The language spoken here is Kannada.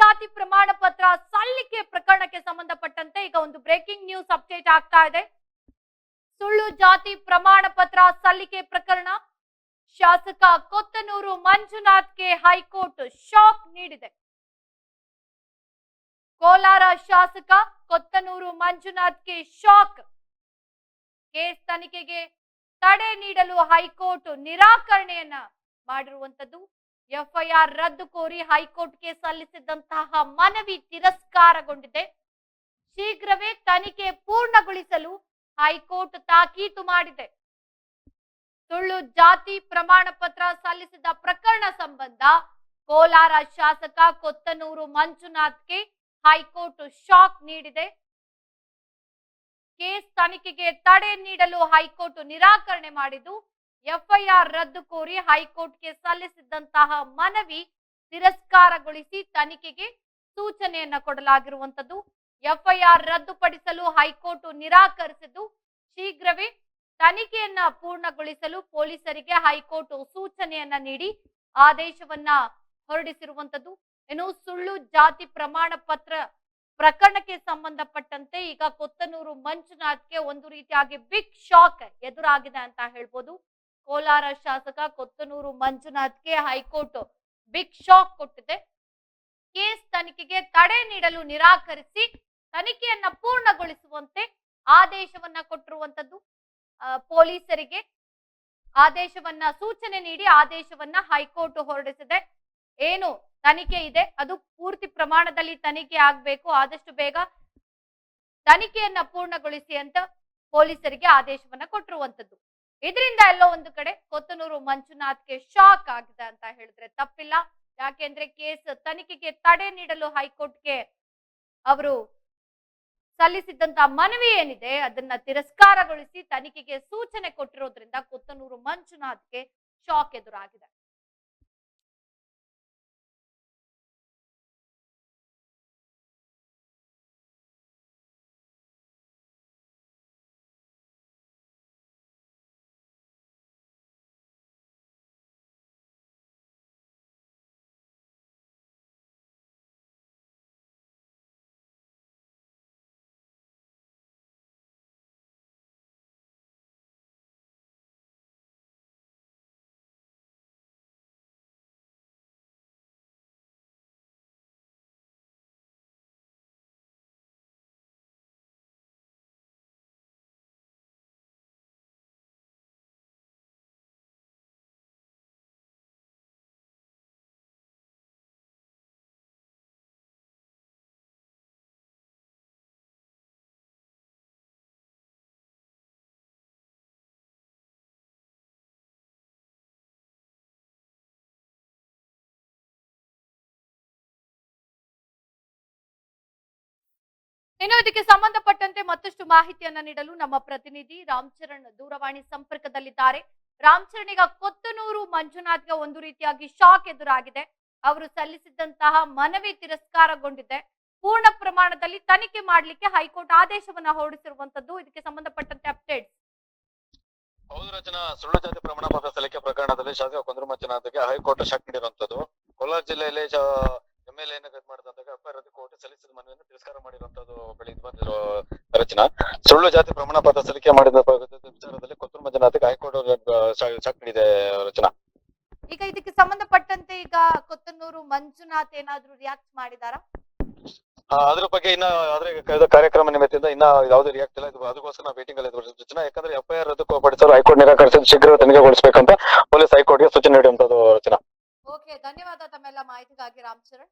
ಜಾತಿ ಪ್ರಮಾಣ ಪತ್ರ ಸಲ್ಲಿಕೆ ಪ್ರಕರಣಕ್ಕೆ ಸಂಬಂಧಪಟ್ಟಂತೆ ಈಗ ಒಂದು ಬ್ರೇಕಿಂಗ್ ನ್ಯೂಸ್ ಅಪ್ಡೇಟ್ ಆಗ್ತಾ ಇದೆ. ಸುಳ್ಳು ಜಾತಿ ಪ್ರಮಾಣ ಪತ್ರ ಸಲ್ಲಿಕೆ ಪ್ರಕರಣ ಶಾಸಕ ಕೊತ್ತನೂರು ಮಂಜುನಾಥ್ಗೆ ಹೈಕೋರ್ಟ್ ಶಾಕ್ ನೀಡಿದೆ. ಕೋಲಾರ ಶಾಸಕ ಕೊತ್ತನೂರು ಮಂಜುನಾಥ್ಗೆ ಶಾಕ್. ಕೇಸ್ ತನಿಖೆಗೆ ತಡೆ ನೀಡಲು ಹೈಕೋರ್ಟ್ ನಿರಾಕರಣೆಯನ್ನ ಮಾಡಿರುವಂತದ್ದು ಎಫ್ಐಆರ್ ರದ್ದು ಕೋರಿ ಹೈಕೋರ್ಟ್ಗೆ ಸಲ್ಲಿಸಿದಂತಹ ಮನವಿ ತಿರಸ್ಕಾರಗೊಂಡಿದೆ. ಶೀಘ್ರವೇ ತನಿಖೆ ಪೂರ್ಣಗೊಳಿಸಲು ಹೈಕೋರ್ಟ್ ತಾಕೀತು ಮಾಡಿದೆ. ಸುಳ್ಳು ಜಾತಿ ಪ್ರಮಾಣ ಪತ್ರ ಸಲ್ಲಿಸಿದ ಪ್ರಕರಣ ಸಂಬಂಧ ಕೋಲಾರ ಶಾಸಕ ಕೊತ್ತನೂರು ಮಂಜುನಾಥ್ಗೆ ಹೈಕೋರ್ಟ್ ಶಾಕ್ ನೀಡಿದೆ. ಕೇಸ್ ತನಿಖೆಗೆ ತಡೆ ನೀಡಲು ಹೈಕೋರ್ಟ್ ನಿರಾಕರಣೆ ಮಾಡಿದ್ದು ಎಫ್ಐಆರ್ ರದ್ದು ಕೋರಿ ಹೈಕೋರ್ಟ್ಗೆ ಸಲ್ಲಿಸಿದ್ದಂತಹ ಮನವಿ ತಿರಸ್ಕಾರಗೊಳಿಸಿ ತನಿಖೆಗೆ ಸೂಚನೆಯನ್ನ ಕೊಡಲಾಗಿರುವಂತದ್ದು ಎಫ್ಐಆರ್ ರದ್ದುಪಡಿಸಲು ಹೈಕೋರ್ಟ್ ನಿರಾಕರಿಸಿದ್ದು, ಶೀಘ್ರವೇ ತನಿಖೆಯನ್ನ ಪೂರ್ಣಗೊಳಿಸಲು ಪೊಲೀಸರಿಗೆ ಹೈಕೋರ್ಟ್ ಸೂಚನೆಯನ್ನ ನೀಡಿ ಆದೇಶವನ್ನ ಹೊರಡಿಸಿರುವಂತದ್ದು ಏನು ಸುಳ್ಳು ಜಾತಿ ಪ್ರಮಾಣ ಪತ್ರ ಪ್ರಕರಣಕ್ಕೆ ಸಂಬಂಧಪಟ್ಟಂತೆ ಈಗ ಕೊತ್ತನೂರು ಮಂಜುನಾಥ್ಗೆ ಒಂದು ರೀತಿಯಾಗಿ ಬಿಗ್ ಶಾಕ್ ಎದುರಾಗಿದೆ ಅಂತ ಹೇಳ್ಬೋದು. ಕೋಲಾರ ಶಾಸಕ ಕೊತ್ತನೂರು ಮಂಜುನಾಥ್ಗೆ ಹೈಕೋರ್ಟ್ ಬಿಗ್ ಶಾಕ್ ಕೊಟ್ಟಿದೆ. ಕೇಸ್ ತನಿಖೆಗೆ ತಡೆ ನೀಡಲು ನಿರಾಕರಿಸಿ ತನಿಖೆಯನ್ನ ಪೂರ್ಣಗೊಳಿಸುವಂತೆ ಆದೇಶವನ್ನ ಕೊಟ್ಟಿರುವಂತದ್ದು ಪೊಲೀಸರಿಗೆ. ಆದೇಶವನ್ನ ಸೂಚನೆ ನೀಡಿ ಆದೇಶವನ್ನ ಹೈಕೋರ್ಟ್ ಹೊರಡಿಸಿದೆ. ಏನು ತನಿಖೆ ಇದೆ, ಅದು ಪೂರ್ತಿ ಪ್ರಮಾಣದಲ್ಲಿ ತನಿಖೆ ಆಗ್ಬೇಕು, ಆದಷ್ಟು ಬೇಗ ತನಿಖೆಯನ್ನ ಪೂರ್ಣಗೊಳಿಸಿ ಅಂತ ಪೊಲೀಸರಿಗೆ ಆದೇಶವನ್ನ ಕೊಟ್ಟಿರುವಂತದ್ದು. ಇದರಿಂದ ಎಲ್ಲೋ ಒಂದು ಕಡೆ ಕೊತ್ತನೂರು ಮಂಜುನಾಥ್ಗೆ ಶಾಕ್ ಆಗಿದೆ ಅಂತ ಹೇಳಿದ್ರೆ ತಪ್ಪಿಲ್ಲ. ಯಾಕೆಂದ್ರೆ ಕೇಸ್ ತನಿಖೆಗೆ ತಡೆ ನೀಡಲು ಹೈಕೋರ್ಟ್ಗೆ ಅವರು ಸಲ್ಲಿಸಿದ್ದಂತ ಮನವಿ ಏನಿದೆ, ಅದನ್ನ ತಿರಸ್ಕಾರಗೊಳಿಸಿ ತನಿಖೆಗೆ ಸೂಚನೆ ಕೊಟ್ಟಿರೋದ್ರಿಂದ ಕೊತ್ತನೂರು ಮಂಜುನಾಥ್ಗೆ ಶಾಕ್ ಎದುರಾಗಿದೆ. ಇನ್ನು ಇದಕ್ಕೆ ಸಂಬಂಧಪಟ್ಟಂತೆ ಮತ್ತಷ್ಟು ಮಾಹಿತಿಯನ್ನ ನೀಡಲು ನಮ್ಮ ಪ್ರತಿನಿಧಿ ರಾಮ್ ಚರಣ್ ದೂರವಾಣಿ ಸಂಪರ್ಕದಲ್ಲಿದ್ದಾರೆ. ರಾಮ್ಚರಣ್ ಈಗ ಕೊತ್ತನೂರು ಮಂಜುನಾಥ್ಗೆ ಒಂದು ರೀತಿಯಾಗಿ ಶಾಕ್ ಎದುರಾಗಿದೆ. ಅವರು ಸಲ್ಲಿಸಿದಂತಹ ಮನವಿ ತಿರಸ್ಕಾರಗೊಂಡಿದೆ. ಪೂರ್ಣ ಪ್ರಮಾಣದಲ್ಲಿ ತನಿಖೆ ಮಾಡಲಿಕ್ಕೆ ಹೈಕೋರ್ಟ್ ಆದೇಶವನ್ನ ಹೊರಡಿಸಿರುವಂತದ್ದು ಇದಕ್ಕೆ ಸಂಬಂಧಪಟ್ಟಂತೆ ಅಪ್ಡೇಟ್ ಹೌದು ರಚನಾ, ಸುಳ್ಳು ಜಾತಿ ಪ್ರಮಾಣ ಪತ್ರ ಸಲ್ಲಿಕೆ ಪ್ರಕರಣದಲ್ಲಿ ಶಾಸಕ ಹೈಕೋರ್ಟ್ ಶಾಕ್ ನೀಡಿರುವಂತದ್ದು. ಕೋಲಾರ ಜಿಲ್ಲೆಯಲ್ಲಿ ಎಲ್ ಎನ್ ಮಾಡಿದಂತಹ ಎಫ್ಐಆರ್ ಕೋರ್ಟ್ ಸಲ್ಲಿಸಿದ ಮನವಿಯನ್ನು ತಿರಸ್ಕಾರ ಮಾಡಿರುವಂತದ್ದು ಬೆಳಿಗ್ಗೆ ಬಂದಿರೋ ರಚನಾ. ಸುಳ್ಳು ಜಾತಿ ಪ್ರಮಾಣ ಪತ್ರ ಸಲ್ಲಿಕೆ ಮಾಡಿದ ವಿಚಾರದಲ್ಲಿ ಕೊತ್ತೂರು ಜನಾತಿಗೆ ಹೈಕೋರ್ಟ್ ಶಾಕ್ ನೀಡಿದೆ ರಚನಾ. ಈಗ ಇದಕ್ಕೆ ಸಂಬಂಧಪಟ್ಟಂತೆ ಈಗ ಕೊತ್ತನೂರು ಮಂಜುನಾಥ್ ಏನಾದ್ರು ರಿಯಾಕ್ಟ್ ಮಾಡಿದಾರ? ಅದ್ರ ಬಗ್ಗೆ ಇನ್ನ ಆದ್ರೆ ಕಳೆದ ಕಾರ್ಯಕ್ರಮ ನಿಮಿತ್ತದಿಂದ ಇನ್ನ ಯಾವುದೇ ರಿಯಾಕ್ಟ್ ಇಲ್ಲ. ಇದು ಅದಕ್ಕೋಸ್ಕರ ನಾವು ವೇಟಿಂಗ್ ಅಲ್ಲಿ ರಚನಾ. ಯಾಕಂದ್ರೆ ಎಫ್ಐಆರ್ ರದ್ದುಪಡಿಸಲು ಹೈಕೋರ್ಟ್ ನಿರಾಕರಿಸಿದ ಶೀಘ್ರ ತನಿಖೆಗೊಳಿಸಬೇಕಂತ ಪೊಲೀಸ್ ಹೈಕೋರ್ಟ್ಗೆ ಸೂಚನೆ ನೀಡುವಂತದ್ದು ರಚನಾ. ಓಕೆ ಧನ್ಯವಾದ ತಮ್ಮೆಲ್ಲ ಮಾಹಿತಿಗಾಗಿ ರಾಮಚರಣ್